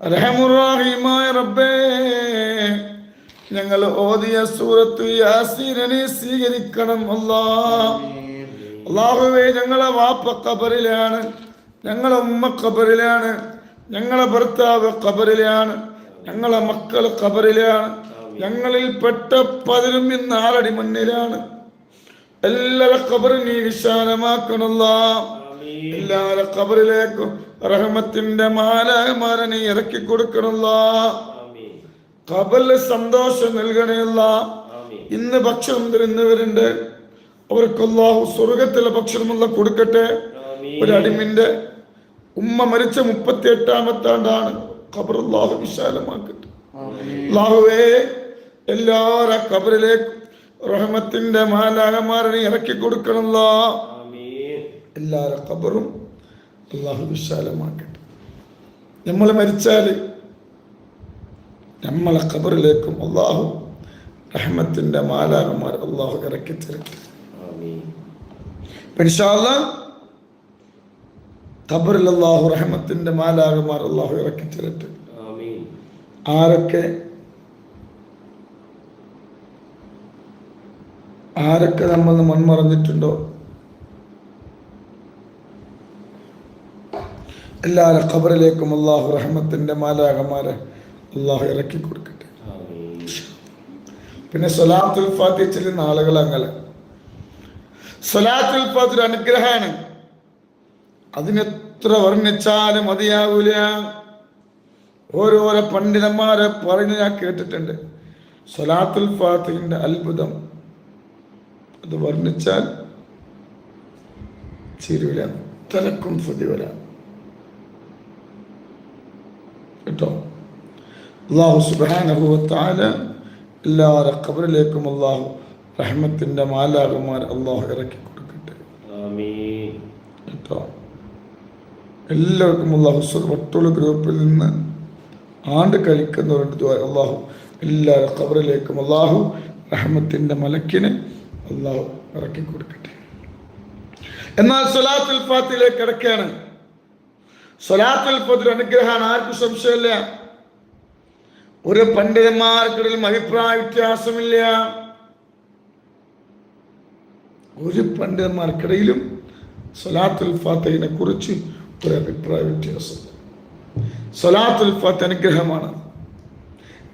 റഹമുറാഹിമായ റബ്ബേ ഞങ്ങൾ ഓതിയ സൂറത്ത് യാസീനെ സ്വീകരിക്കണം അല്ലാ. അള്ളാഹുവേ ഞങ്ങളെ വാപ്പ കബറിലാണ് ഞങ്ങളെ ഉമ്മ കബറിലാണ് ഞങ്ങളെ ഭർത്താവ് കബറിലാണ് ഞങ്ങളെ മക്കൾ കബറിലാണ് ഞങ്ങളിൽ പെട്ട പതിനും ഇന്ന് ആറടി മണ്ണിലാണ് എല്ലാ കബറിനെയും വിശാലമാക്കണല്ല. കബറിലേക്കും ഖബറിലേക്കും റഹ്മത്തിന്റെ മാലാകമാരെ നീ ഇറക്കി കൊടുക്കണല്ല കബൽ സന്തോഷം നൽകണയല്ല ഇന്ന് ഭക്ഷണം തരുന്നവരുണ്ട്. അവർക്കൊല്ലാഹു സ്വർഗത്തിലെ ഭക്ഷണമുള്ള കൊടുക്കട്ടെ. ഒരു അടിമിന്റെ ഉമ്മ മരിച്ച മുപ്പത്തി എട്ടാമത്തെ ആണ്ടാണ് ഖബർ അള്ളാഹു വിശാലമാക്കട്ടെ അള്ളാഹുവേ എല്ലാവരും ഖബറിലേക്ക് റഹ്മത്തിന്റെ മാലാകമാരനെ ഇറക്കി കൊടുക്കണല്ലോ എല്ലാവരുടെ ഖബറും അള്ളാഹു വിശാലമാക്കട്ടെ. നമ്മൾ മരിച്ചാൽ നമ്മളെ ഖബറിലേക്കും അള്ളാഹു റഹ്മത്തിന്റെ മാലാകമാർ അള്ളാഹു ഇറക്കി തരട്ടെ ഇൻഷാല്ല ഖബറിൽ അള്ളാഹു റഹ്മത്തിന്റെ മാലാകമാർ അള്ളാഹു ഇറക്കി തരട്ടെ ആരൊക്കെ ആരൊക്കെ നമ്മൾ മൺമറഞ്ഞിട്ടുണ്ടോ എല്ലാവരുടെ ഖബറിലേക്കും അള്ളാഹു റഹ്മത്തിന്റെ മാലാകമാരെ അള്ളാഹു ഇറക്കി കൊടുക്കട്ടെ. പിന്നെ സൊലാത്തുൽ ഫാത്തി ചെല്ലുന്ന ആളുകൾ അങ്ങനെ. സൊലാത്തുൽ ഫാത്തി ഒരു അനുഗ്രഹമാണ്. അതിനെത്ര വർണിച്ചാലും മതിയാവൂല. ഓരോരോ പണ്ഡിതന്മാരെ പറഞ്ഞ് ഞാൻ കേട്ടിട്ടുണ്ട്. സൊലാത്തുൽ ഫാത്തിന്റെ അത്ഭുതം അത് വർണിച്ചാൽ ചേരുവില തലക്കും സതിവല കേട്ടോ. അള്ളാഹു സുബാനഹുവത്താല എല്ലാവരുടെ ഖബറിലേക്കും അള്ളാഹു റഹ്മത്തിന്റെ മാലാകുമാർ അള്ളാഹു ഇറക്കി കൊടുക്കട്ടെ. കേട്ടോ. എല്ലാവർക്കും അള്ളാഹു വട്ടുള്ള ഗ്രൂപ്പിൽ നിന്ന് ആണ്ട് കഴിക്കുന്നവരുണ്ട് അള്ളാഹു എല്ലാവരുടെ ഖബറിലേക്കും അള്ളാഹു റഹ്മത്തിന്റെ മലക്കിനെ അള്ളാഹു ഇറക്കി കൊടുക്കട്ടെ. എന്നാൽ സുലാത്തുൽ ഫാത്തിലേക്ക് കിടക്കുകയാണ്. സൊലാത്തുൽ ഫദ്ർ അനുഗ്രഹമാണ് ആർക്കും സംശയമില്ല. ഒരു പണ്ഡിതന്മാർക്കിടയിലും അഭിപ്രായ വ്യത്യാസമില്ല. ഒരു പണ്ഡിതന്മാർക്കിടയിലും സ്വലാത്തുൽ ഫാത്തിഹിനെ കുറിച്ച് ഒരു അഭിപ്രായ വ്യത്യാസം. സ്വലാത്തുൽ ഫാത്ത് അനുഗ്രഹമാണ്.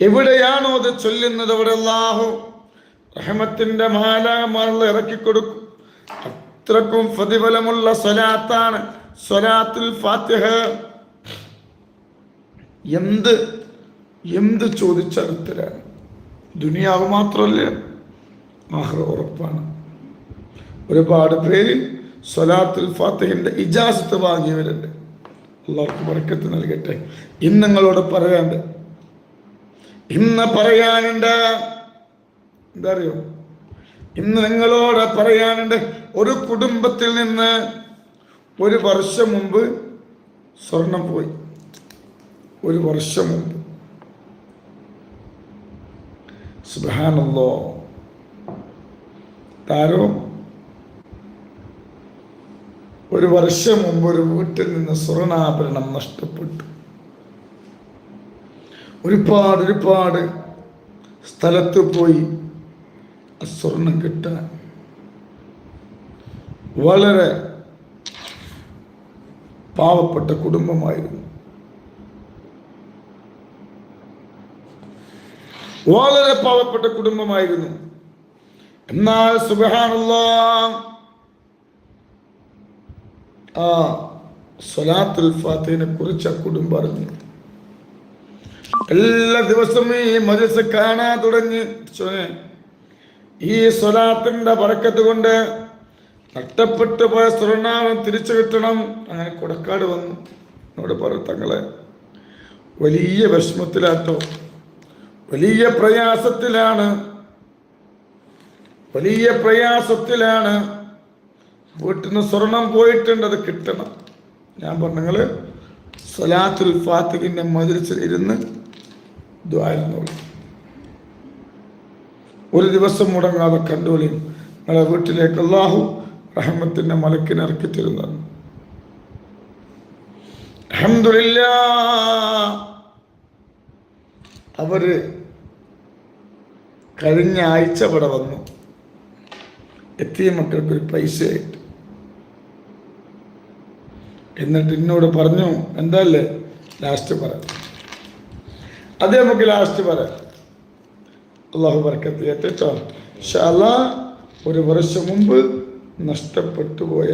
എവിടെയാണോ അത് ചൊല്ലുന്നത് അവിടെ റഹ്മത്തിന്റെ മാലാമാറുള്ള ഇറക്കി കൊടുക്കും അത്രക്കും പ്രതിഫലമുള്ള സ്വലാത്താണ്. സ്വലാത്തുൽ ഫാത്തിഹ. എന്ത് എന്ത് ചോദിച്ചാലും ദുനിയാവ് മാത്രമല്ല ആഹ്റ ഉറപ്പാണ്. ഒരുപാട് പേര് സ്വലാത്തുൽ ഫാത്തിഹിന്റെ ഇജാസത്ത് വാങ്ങിയവരുണ്ട്. എല്ലാവർക്കും ബർക്കത്ത് നൽകട്ടെ. ഇന്ന് നിങ്ങളോട് പറയാണ്ട് ഇന്ന് പറയാനുണ്ട്. എന്താ അറിയോ? ഇന്ന് നിങ്ങളോട് പറയാനുണ്ട്. ഒരു കുടുംബത്തിൽ നിന്ന് ഒരു വർഷം മുമ്പ് സ്വർണം പോയി. ഒരു വർഷം മുമ്പ്. സുബാനല്ലോ താരോ ഒരു വർഷം മുമ്പ് ഒരു വീട്ടിൽ നിന്ന് സ്വർണാഭരണം നഷ്ടപ്പെട്ടു. ഒരുപാട് ഒരുപാട് സ്ഥലത്ത് പോയി സ്വർണം കിട്ടാൻ. വളരെ പാവപ്പെട്ട കുടുംബമായിരുന്നു. വളരെ പാവപ്പെട്ട കുടുംബമായിരുന്നു. എന്നാൽ സുബഹാനുള്ള ആ സ്വലാത്തുൽ ഫാത്തിനെ കുറിച്ച് ആ കുടുംബം അറിഞ്ഞു എല്ലാ ദിവസവും ഈ മജസ് കാണാൻ തുടങ്ങി. ഈ സ്വലാത്തിന്റെ പറക്കത്ത് കൊണ്ട് നഷ്ടപ്പെട്ടു പോയ സ്വർണാവം തിരിച്ചു കിട്ടണം. അങ്ങനെ കൊടക്കാട് വന്നു. എന്നോട് പറഞ്ഞു തങ്ങളെ വലിയ വിഷമത്തിലാട്ടോ. വലിയ പ്രയാസത്തിലാണ്. വലിയ പ്രയാസത്തിലാണ്. വീട്ടിൽ നിന്ന് സ്വർണം പോയിട്ടുണ്ട് അത് കിട്ടണം. ഞാൻ പറഞ്ഞങ്ങൾ സലാത്തുൽ ഫാത്തിഖിന്റെ മതിരിച്ചിൽ ഇരുന്ന് ദ്വാരുന്നോളൂ ഒരു ദിവസം മുടങ്ങാതെ കണ്ടോളിയും നിങ്ങളെ വീട്ടിലേക്ക് അള്ളാഹു റഹ്മത്തിന്റെ മലക്കിനെ ഇറക്കി തരുന്നതാണ് അൽഹംദുലില്ലാ. അവർ കഴിഞ്ഞ ആഴ്ച ഇവിടെ വന്നു. എത്തിയ മക്കൾക്ക് ഒരു പൈസയായിട്ട്. എന്നിട്ട് എന്നോട് പറഞ്ഞു എന്തല്ലേ? ലാസ്റ്റ് പറ അതേ നമുക്ക് ലാസ്റ്റ് പറ അള്ളാഹു ബർക്കത്ത് കേട്ടോ ഒരു വർഷം മുമ്പ് നഷ്ടപ്പെട്ടുപോയ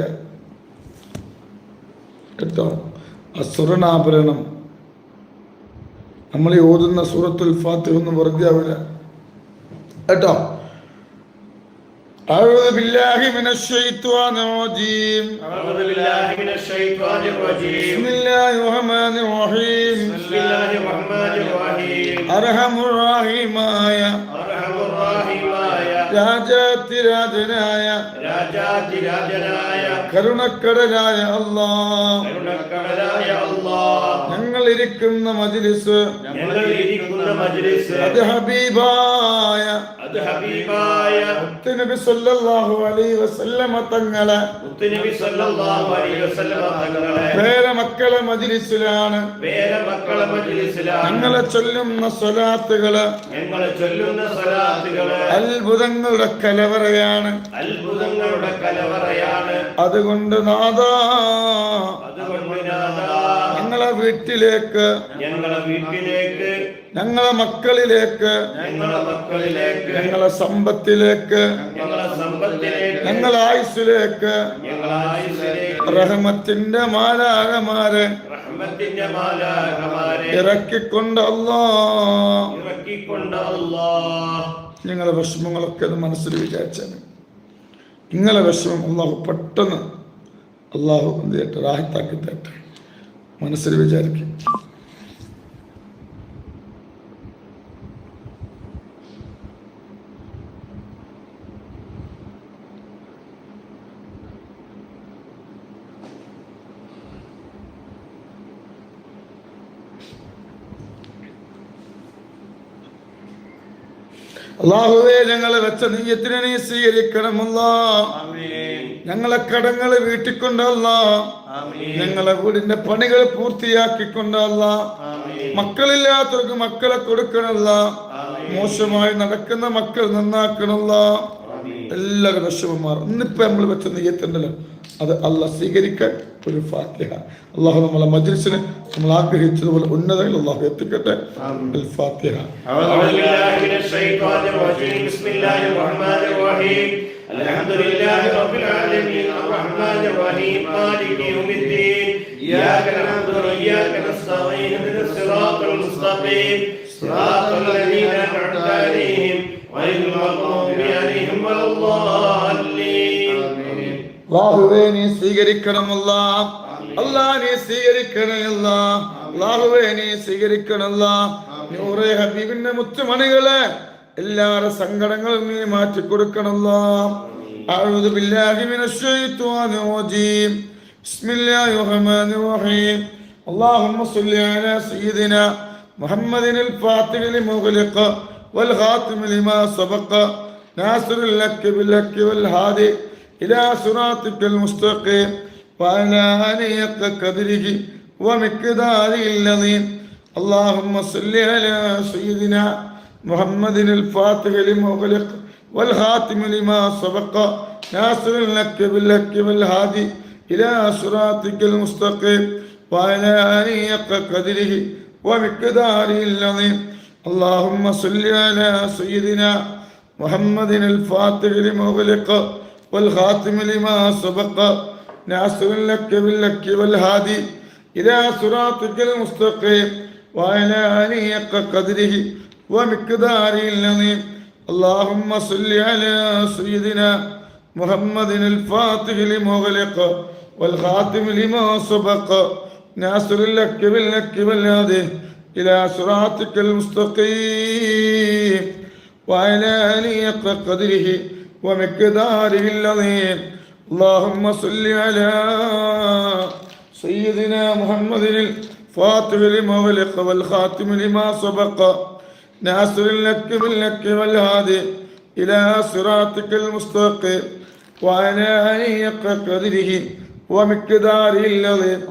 കേട്ടോ അസുരനാഭരണം. നമ്മൾ ഓതുന്ന സുഹൃത്തുൽ ഫാത്തി ഒന്ന് വെറുതെ ആവില്ല കേട്ടോ? അറഹമുറാഹിമായ രാജാതിരാജനായ രാജാതിരാജനായ കരുണക്കടലായ അല്ലാ കരുണക്കടലായ അല്ലാ ഞങ്ങൾ ഇരിക്കുന്ന മജ്ലിസ് ഞങ്ങൾ ഇരിക്കുന്ന മജ്ലിസ് അത് ഹബീബായ അത് ഹബീബായ നബി സല്ലല്ലാഹു അലൈഹി വസല്ലമ തങ്ങളെ മുത്തുനബി സല്ലല്ലാഹു അലൈഹി വസല്ലമ തങ്ങളെ പേരമക്കളെ മജിലിസിലാണ്. വേറെ മക്കളെ മജിലിസിലാണ്. ഞങ്ങളെ ചൊല്ലുന്ന സ്വലാത്തുകൾ ഞങ്ങളെ ചൊല്ലുന്ന സ്വലാത്തുകൾ അത്ഭുതങ്ങളുടെ കലവറയാണ്. അത്ഭുതങ്ങളുടെ കലവറയാണ്. അതുകൊണ്ട് നാദാ. അതുകൊണ്ട് നാഥാ, ഞങ്ങളെ വീട്ടിലേക്ക്. ഞങ്ങളെ വീട്ടിലേക്ക്. ഞങ്ങളെ മക്കളിലേക്ക്. ഞങ്ങളെ മക്കളിലേക്ക്. ഞങ്ങളെ സമ്പത്തിലേക്ക്. ഞങ്ങളെ സമ്പത്തിലേക്ക് ആയുസിലേക്ക് ആയുസ്സിലേക്ക് റഹ്മത്തിന്റെ മാലാകമാരെ റഹ്മത്തിന്റെ മാലാഹമാരെ ഇറക്കിക്കൊണ്ട് അല്ലാ. ഇറക്കിക്കൊണ്ട് അല്ലാഹ് നിങ്ങളെ വിഷമങ്ങളൊക്കെ ഒന്ന് മനസ്സിൽ വിചാരിച്ചാണ്. നിങ്ങളെ വിഷമം അള്ളാഹു പെട്ടെന്ന് അള്ളാഹു എന്ത് ചെയ്യട്ടെ റാഹത്താക്കി തരട്ടെ. മനസ്സിൽ വിചാരിക്കും. അള്ളാഹുവേ ഞങ്ങളെ വെച്ച നീയത്തിനെ നീ സ്വീകരിക്കണമല്ല. ഞങ്ങളെ കടങ്ങൾ വീട്ടിക്കൊണ്ടല്ല. ഞങ്ങളെ വീടിന്റെ പണികൾ പൂർത്തിയാക്കിക്കൊണ്ടല്ല. മക്കളില്ലാത്തവർക്ക് മക്കളെ കൊടുക്കണല്ല. മോശമായി നടക്കുന്ന മക്കൾ നന്നാക്കണല്ല. എല്ലാവരും വിഷമന്മാർ ഇന്നിപ്പോ നമ്മൾ വെച്ച നെയ്യത്തുണ്ടല്ലോ അത് അള്ളാഹ് സ്വീകരിക്കാൻ ഒരു ഫാത്തിഹ അള്ളാഹു നമ്മളെ മജ്ലിസിനെ നമ്മൾ ആഗ്രഹിച്ചതുപോലെ ഉന്നതങ്ങൾ അള്ളാഹു എത്തിക്കട്ടെ അൽ ഫാത്തിഹ أعوذ بالله من الشيطان الرجيم بسم الله الرحمن الرحيم الحمد لله رب العالمين الرحمن الرحيم مالك يوم الدين إياك نعبد وإياك نستعين اهدنا الصراط المستقيم صراط الذين أنعمت عليهم غير المغضوب عليهم ولا الضالين അള്ളാഹുവേ നീ സ്വീകരിക്കണമല്ല അല്ലാ നീ സ്വീകരിക്കണമല്ല അള്ളാഹുവേ നീ സ്വീകരിക്കണമല്ല നൂറെ ഹബീബിന്റെ മുത്തുമണികളെ എല്ലാവരുടെ സങ്കടങ്ങളും നീ മാറ്റി കൊടുക്കണമല്ല أعوذ بالله من الشيطان الرجيم بسم الله الرحمن الرحيم اللهم صل على سيدنا محمد الفاتح لمغلق والخاتم لما سبق ناصر لك بالحق والهادي إلى صراطك المستقيم وعلى آله حق قدره ومقداره العظيم اللهم صل على سيدنا محمد الفاتح لمغلق والخاتم لما سبق ناصر لك بالحق والهادي إلى صراطك المستقيم وعلى آله حق قدره ومقداره العظيم اللهم صل على سيدنا محمد الفاتح لمغلق والخاتم لما سبق ناصر لك باللك والهادي إلى صراطك المستقيم وعلى آله حق قدره ومقداره العظيم اللهم صل على سيدنا محمد الفاتح لمغلق والخاتم لما سبق ناصر لك باللك والهادي إلى صراطك المستقيم وعلى آله حق قدره ومقداره العظيم اللهم صل على سيدنا محمد الفاتح لما غلق والخاتم لما سبق ناصر لك باللك والهادي إلى صراطك المستقيم وعلى آله حق قدره ومقداره العظيم